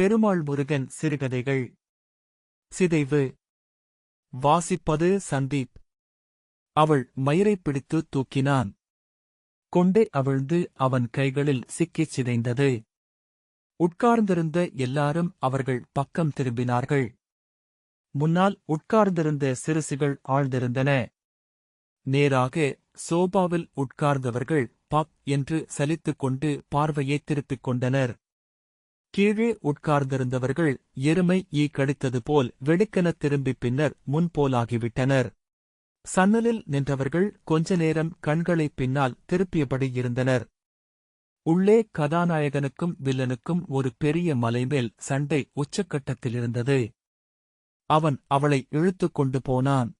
பெருமாள் முருகன் சிறுகதைகள். சிதைவு. வாசிப்பது சந்தீப். அவள் மயிரை பிடித்து தூக்கினான். கொண்டே அவிழ்ந்து அவன் கைகளில் சிக்கிச் சிதைந்தது. உட்கார்ந்திருந்த எல்லாரும் அவர்கள் பக்கம் திரும்பினார்கள். முன்னால் உட்கார்ந்திருந்த சிறுசுகள் ஆழ்ந்திருந்தன. நேராக சோபாவில் உட்கார்ந்தவர்கள் பப் என்று சலித்துக் கொண்டு பார்வையை திருப்பிக் கொண்டனர். கீழே உட்கார்ந்திருந்தவர்கள் எருமை ஈ கடித்தது போல் வெடுக்கென திரும்பிப் பின்னர் முன்போலாகிவிட்டனர் சன்னலில் நின்றவர்கள் கொஞ்ச நேரம் கண்களை பின்னால் திருப்பியபடி இருந்தனர். உள்ளே கதாநாயகனுக்கும் வில்லனுக்கும் ஒரு பெரிய மலைமேல் சண்டை உச்சக்கட்டத்தில் இருந்தது. அவன் அவளை இழுத்துக் கொண்டு போனான்.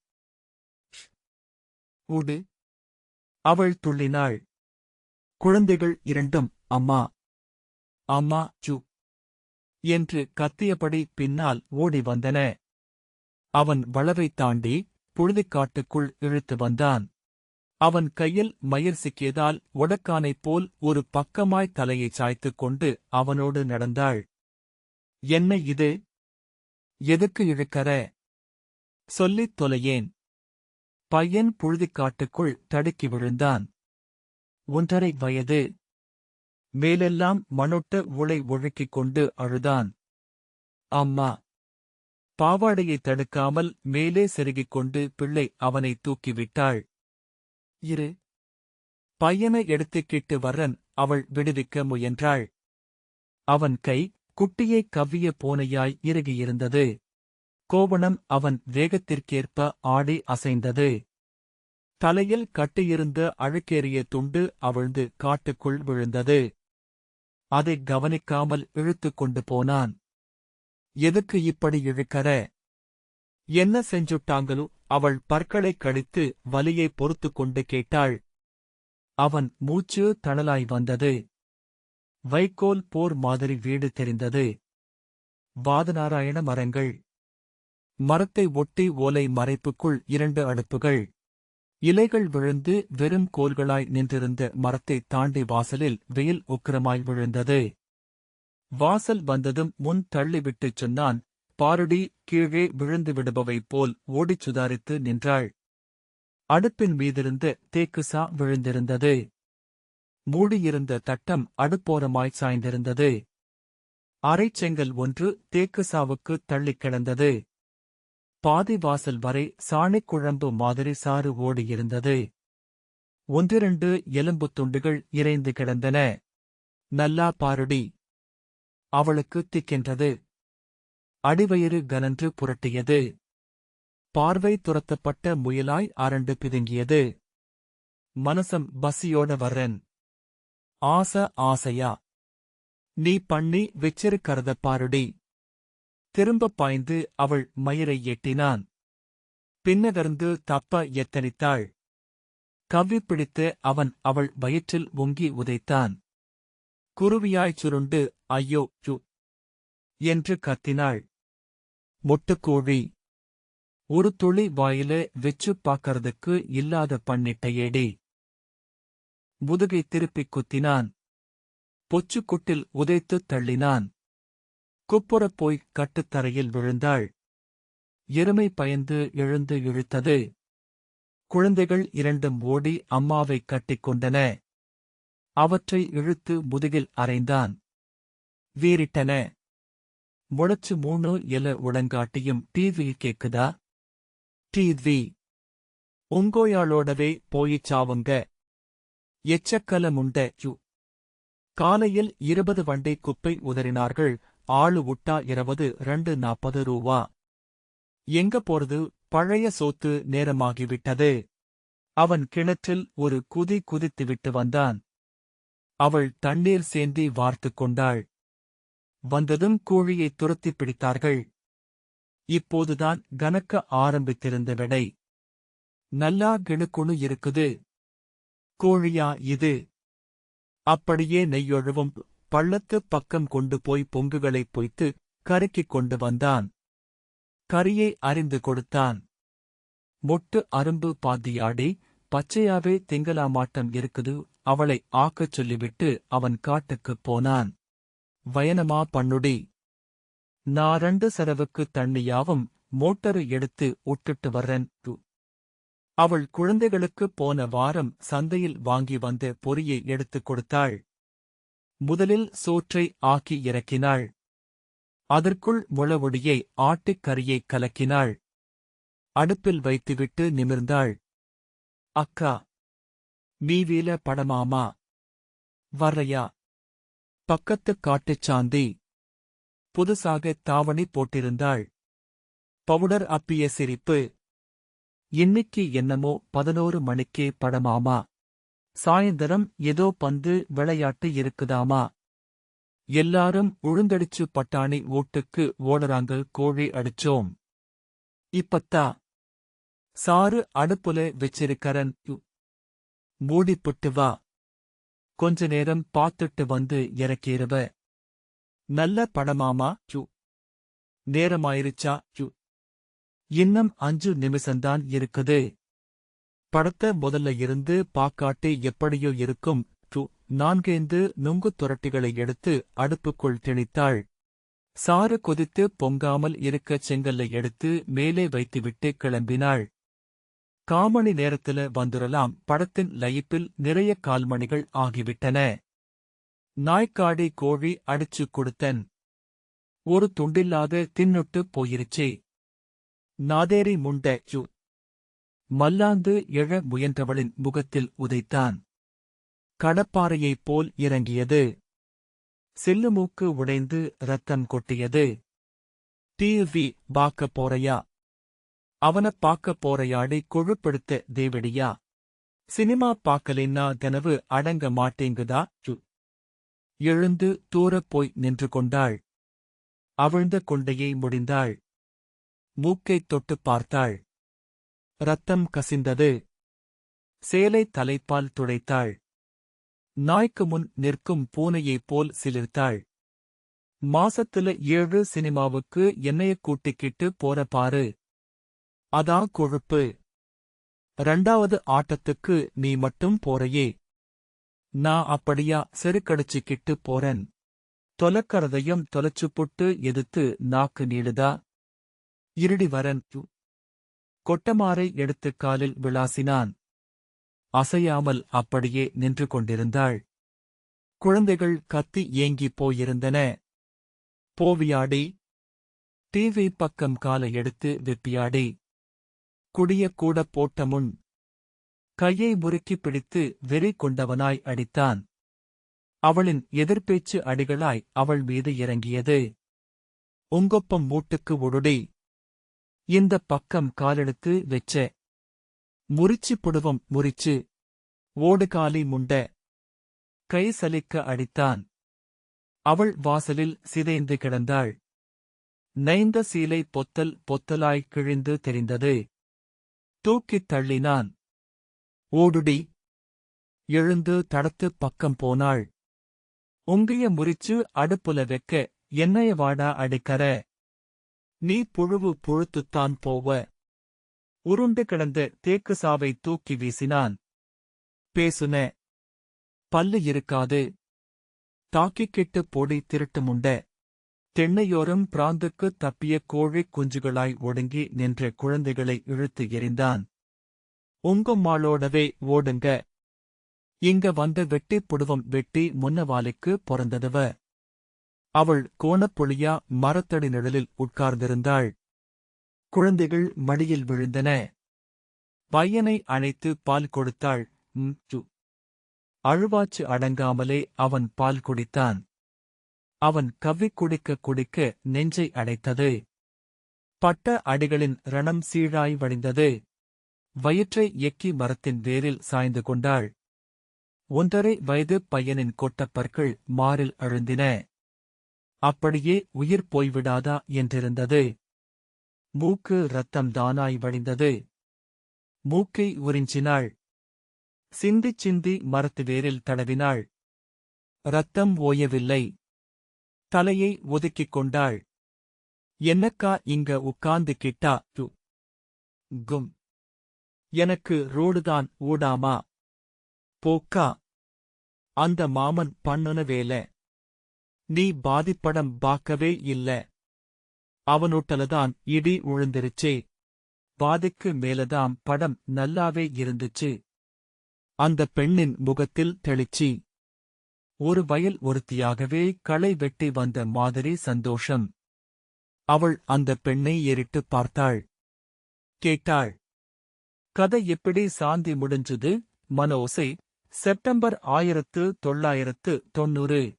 உடு. அவள் துள்ளினாள். குழந்தைகள் இரண்டும் அம்மா. அம்மா சு என்று கத்தியபடி பின்னால் ஓடி வந்தன அவன் வளவைத் தாண்டி புழுதிக்காட்டுக்குள் இழுத்து வந்தான். அவன் கையில் மயிர் சிக்கியதால் ஒடக்கானைப் போல் ஒரு பக்கமாய் தலையைச் சாய்த்துக் கொண்டு அவனோடு நடந்தாள். என்ன இது? எதுக்கு இழுக்கற? சொல்லித் தொலையேன். பையன் புழுதிக்காட்டுக்குள் தடுக்கி விழுந்தான். ஒன்றரை வயது. மேலெல்லாம் மணொட்ட உளை ஒழுக்கிக் கொண்டு அழுதான். அம்மா! பாவாடையைத் தடுக்காமல் மேலே செருகிக் கொண்டு பிள்ளை அவனை தூக்கிவிட்டாள். இரு. பையனை எடுத்துக்கிட்டு வரன் அவள் விடுவிக்க முயன்றாள். அவன் கை குட்டியைக் கவ்விய போனையாய் இறுகியிருந்தது. கோவணம் அவன் வேகத்திற்கேற்ப ஆடி அசைந்தது. தலையில் கட்டியிருந்த அழுக்கேறிய துண்டு அவிழ்ந்து காட்டுக்குள் விழுந்தது. அதை கவனிக்காமல் இழுத்துக் கொண்டு போனான். எதுக்கு இப்படி இழுக்கற? என்ன செஞ்சுட்டாங்களோ? அவள் பற்களைக் கடித்து வலியை பொறுத்துக் கொண்டு கேட்டாள். அவன் மூச்சு தணலாய் வந்தது. வைக்கோல் போர் மாதிரி வீடு தெரிந்தது. வாதநாராயண மரங்கள். மரத்தை ஒட்டி ஓலை மறைப்புக்குள் இரண்டு அடுப்புகள். இலைகள் விழுந்து வெறும் கோல்களாய் நின்றிருந்த மரத்தைத் தாண்டி வாசலில் வெயில் உக்கிரமாய் விழுந்தது. வாசல் வந்ததும் முன் தள்ளிவிட்டுச் சொன்னான் பாருடி கீழே விழுந்து விடுபவை போல் ஓடிச் சுதாரித்து நின்றாள். அடுப்பின் மீதிருந்த தேக்குசா விழுந்திருந்தது. மூடியிருந்த தட்டம் அடுப்போரமாய் சாய்ந்திருந்தது. அரைச்செங்கல் ஒன்று தேக்குசாவுக்கு தள்ளிக் கிடந்தது. பாதி வாசல் வரை சாணிக் குழம்பு மாதிரி சாறு ஓடியிருந்தது ஒன்றிரண்டு எலும்புத் துண்டுகள் இறைந்து கிடந்தன. நல்லா பாருடி. அவளுக்கு திக்கின்றது. அடிவயிறு கனன்று புரட்டியது. பார்வை துரத்தப்பட்ட முயலாய் அரண்டு பிதுங்கியது. மனசம் பசியோட வர்றன். ஆச ஆசையா. நீ பண்ணி வெச்சிருக்கறத பாருடி. திரும்பப் பாய்ந்து அவள் மயிரை எட்டினான். பின்னகர்ந்து தப்ப எத்தனித்தாள். கவ்வி பிடித்து அவன் அவள் வயிற்றில் ஒங்கி உதைத்தான். குருவியாய்ச் சுருண்டு ஐயோ சு என்று கத்தினாள். முட்டுக்கோழி. ஒரு துளி வாயில வெச்சுப் பாக்கறதுக்கு இல்லாத பண்ணிட்டையேடி முதுகை திருப்பிக் குத்தினான். பொச்சுக்குட்டில் உதைத்துத் தள்ளினான். குப்புறப் போய் கட்டுத்தரையில் விழுந்தாள். எருமை பயந்து எழுந்து இழுத்தது. குழந்தைகள் இரண்டும் ஓடி அம்மாவைக் கட்டிக் கொண்டன. அவற்றை இழுத்து முதுகில் அறைந்தான் வீறிட்டன. முளைச்சு மூணு எல உடங்காட்டியும் டிவி கேக்குதா? டிவி. உங்கோயாளோடவே போயிச் சாவுங்க. எச்சக்கலமுண்ட யு. காலையில் இருபது வண்டை குப்பை உதறினார்கள். ஆளு உட்டா இருபது ரெண்டு நாற்பது ரூவா. எங்க போறது? பழைய சோத்து நேரமாகிவிட்டது. அவன் கிணற்றில் ஒரு குதி குதித்துவிட்டு வந்தான். அவள் தண்ணீர் சேந்தி வார்த்துக் கொண்டாள். வந்ததும் கோழியைத் துரத்திப் பிடித்தார்கள். இப்போதுதான் கனக்க ஆரம்பித்திருந்த விடை. நல்லா கிணுக்குணு இருக்குது. கோழியா இது. அப்படியே நெய்யொழுவும் பள்ளத்துப் பக்கம் கொண்டு போய் பொங்குகளைப் பொய்த்து கருக்கிக் கொண்டு வந்தான். கரியை அறிந்து கொடுத்தான். மொட்டு அரும்பு பாதியாடி பச்சையாவே திங்கலாமாட்டம் இருக்குது அவளை ஆக்கச் சொல்லிவிட்டு அவன் காட்டுக்குப் போனான். வயனமா பண்ணுடி. நான் ரெண்டு செலவுக்கு தண்ணியாவும் மோட்டரு எடுத்து உட்டுட்டு வர்றேன் அவள் குழந்தைகளுக்குப் போன வாரம் சந்தையில் வாங்கி வந்த பொரியை எடுத்துக் கொடுத்தாள். முதலில் சோற்றை ஆக்கி இறக்கினாள். அதற்குள் முளவொடியை ஆட்டுக் கறியை கலக்கினாள். அடுப்பில் வைத்துவிட்டு நிமிர்ந்தாள். அக்கா நீவீல படமாமா? வர்றையா? பக்கத்துக் காட்டுச் சாந்தி. புதுசாக தாவணி போட்டிருந்தாள். பவுடர் அப்பிய சிரிப்பு. இன்னிக்கு என்னமோ பதினோரு மணிக்கே படமாமா? சாயந்தரம் ஏதோ பந்து விளையாட்டு இருக்குதாமா? எல்லாரும் உழுந்தடிச்சு பட்டாணி ஓட்டுக்கு ஓடுறாங்க கோழி அடிச்சோம். இப்பத்தா சாறு அடுப்புல வச்சிருக்கறன் மூடிப்புட்டு வா. கொஞ்ச நேரம் பார்த்துட்டு வந்து இறக்கிருவ. நல்ல படமாமா யு நேரமாயிருச்சா யு? இன்னும் அஞ்சு நிமிஷம்தான் இருக்குது. படத்த முதல்ல இருந்து பாக்காட்டி எப்படியோ இருக்கும். டு நான்கைந்து நுங்கு துரட்டிகளை எடுத்து அடுப்புக்குள் திணித்தாள். சாறு கொதித்து பொங்காமல் இருக்க செங்கல்லை எடுத்து மேலே வைத்துவிட்டு கிளம்பினாள். காமணி நேரத்துல வந்துடலாம் படத்தின் லயிப்பில் நிறைய கால்மணிகள் ஆகிவிட்டன. நாய்க்காடி கோழி அடிச்சு கொடுத்தன். ஒரு துண்டில்லாத தின்னுட்டு போயிருச்சே. நாதேரி முண்ட யு மல்லாந்து எழ முயன்றவளின் முகத்தில் உதைத்தான். கடப்பாறையைப் போல் இறங்கியது. செல்லுமூக்கு உடைந்து ரத்தம் கொட்டியது. டிவி பாக்க போறையா? அவனப் பாக்க போறையாடி கொழுப்படுத்த தேவடியா? சினிமா பாக்கலின்னா கனவு அடங்க மாட்டேங்குதா? எழுந்து தூரப் போய் நின்று கொண்டாள். அவிழ்ந்த கொண்டையை முடிந்தாள். மூக்கைத் தொட்டுப் பார்த்தாள். ரத்தம் கசிந்தது. சேலை தலைப்பால் துடைத்தாள். நாய்க்கு முன் நிற்கும் பூனையைப் போல் சிலிர்த்தாள். மாசத்துல ஏழு சினிமாவுக்கு என்னைய கூட்டிக்கிட்டு போற பாரு. அதா கொழுப்பு. ரெண்டாவது ஆட்டத்துக்கு நீ மட்டும் போறையே. நான் அப்படியா செருக்கடிச்சுக்கிட்டு போறேன். தொலக்கறதையும் தொலைச்சுப்புட்டு எதிர்த்து நாக்கு நீளுதா இருடி வரன். கொட்டமாரை எடுத்துக் காலில் விளாசினான். அசையாமல் அப்படியே நின்று கொண்டிருந்தாள். குழந்தைகள் கத்தி ஏங்கிப் போயிருந்தன. போவியாடி! டிவி பக்கம் காலை எடுத்து வெப்பியாடி! குடிய கூட போட்ட முன் கையை முறுக்கிப் பிடித்து வெறி கொண்டவனாய் அடித்தான். அவளின் எதிர்பேச்சு அடிகளாய் அவள் மீது இறங்கியது. உங்கொப்பம் மூட்டுக்கு ஒடுடி இந்த பக்கம் காலெடுத்து வெச்ச. முறிச்சு புடுவம் முறிச்சு. ஓடுகாலி முண்ட. கை சலிக்க அடித்தான். அவள் வாசலில் சிதைந்து கிடந்தாள். நைந்த சீலை பொத்தல் பொத்தலாய் கிழிந்து தெரிந்தது. தூக்கித் தள்ளினான். ஓடுடி. எழுந்து தடத்து பக்கம் போனாள். உங்கைய முறிச்சு அடுப்புல வெக்க. என்னைய வாடா அடிக்கற. நீ புழுவு புழுத்துத்தான் போவ. உருண்டு கிடந்த தேக்கு சாவை தூக்கி வீசினான். பேசுன பல்லு இருக்காது. தாக்கிக்கிட்டு பொடி திருட்டு முண்ட. தென்னையோரம் பிராந்துக்கு தப்பிய கோழிக் குஞ்சுகளாய் ஒடுங்கி நின்ற குழந்தைகளை இழுத்து எறிந்தான். உங்கம்மாளோடவே ஓடுங்க. இங்க வந்த வெட்டி புடுவம் வெட்டி முன்னவாலைக்கு பொறந்ததுவ. அவள் கோணப்பொழியா மரத்தடி நிழலில் உட்கார்ந்திருந்தாள். குழந்தைகள் மடியில் விழுந்தன. பையனை அழைத்து பால் கொடுத்தாள். அழுவாச்சு அடங்காமலே அவன் பால் குடித்தான். அவன் கவ்விக் குடிக்க குடிக்க நெஞ்சை அடைத்தது. பட்ட அடிகளின் ரணம் சீழாய் வழிந்தது வயிற்றை எக்கி மரத்தின் வேரில் சாய்ந்து கொண்டாள். ஒன்றரை வயது பையனின் கொட்டப்பற்கள் மாறில் அழுந்தின. அப்படியே உயிர் போய்விடாதா என்றிருந்தது. மூக்கு ரத்தம் தானாய் வழிந்தது. மூக்கை உறிஞ்சினாள். சிந்திச் சிந்தி மரத்து வேரில் தடவினாள். ரத்தம் ஓயவில்லை. தலையை ஒதுக்கிக் கொண்டாள். என்னக்கா இங்க உட்கார்ந்து கிட்டா? டு கும். எனக்கு ரோடுதான் ஓடாமா? போக்கா. அந்த மாமன் பண்ணுன வேலை. நீ பாதிப்படம் பாக்கவே இல்ல. அவனோட்டலதான் இடி உழுந்திருச்சே. பாதிக்கு மேலதாம் படம் நல்லாவே இருந்துச்சு. அந்த பெண்ணின் முகத்தில் தெளிச்சி. ஒரு வயல் ஒருத்தியாகவே களை வெட்டி வந்த மாதிரி சந்தோஷம். அவள் அந்த பெண்ணை ஏறிட்டு பார்த்தாள். கேட்டாள். கதை எப்படி சாந்தி முடிஞ்சது? மனோசை செப்டம்பர் ஆயிரத்து தொள்ளாயிரத்து தொன்னூறு